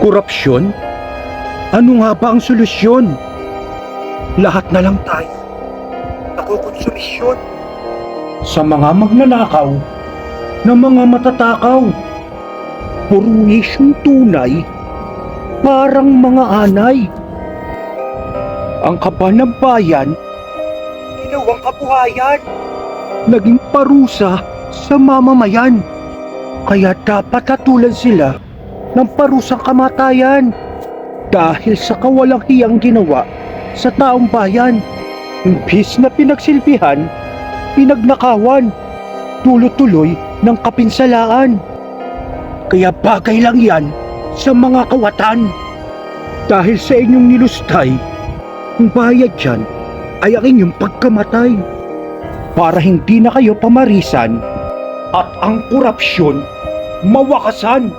Korupsyon? Ano nga ba ang solusyon? Lahat na lang tayo nakukonsumisyon sa mga magnanakaw na mga matatakaw. Puruis yung tunay parang mga anay. Ang kaba ng bayan, ginawang kabuhayan, naging parusa sa mamamayan. Kaya dapat hatulan sila ng parusang kamatayan dahil sa kawalang hiyang ginawa sa taong bayan. Imbis na pinagsilbihan, pinagnakawan, tuloy-tuloy ng kapinsalaan. Kaya bagay lang yan sa mga kawatan. Dahil sa inyong nilustay, ang bayad dyan ay ang inyong pagkamatay. Para hindi na kayo pamarisan at ang korupsyon mawakasan.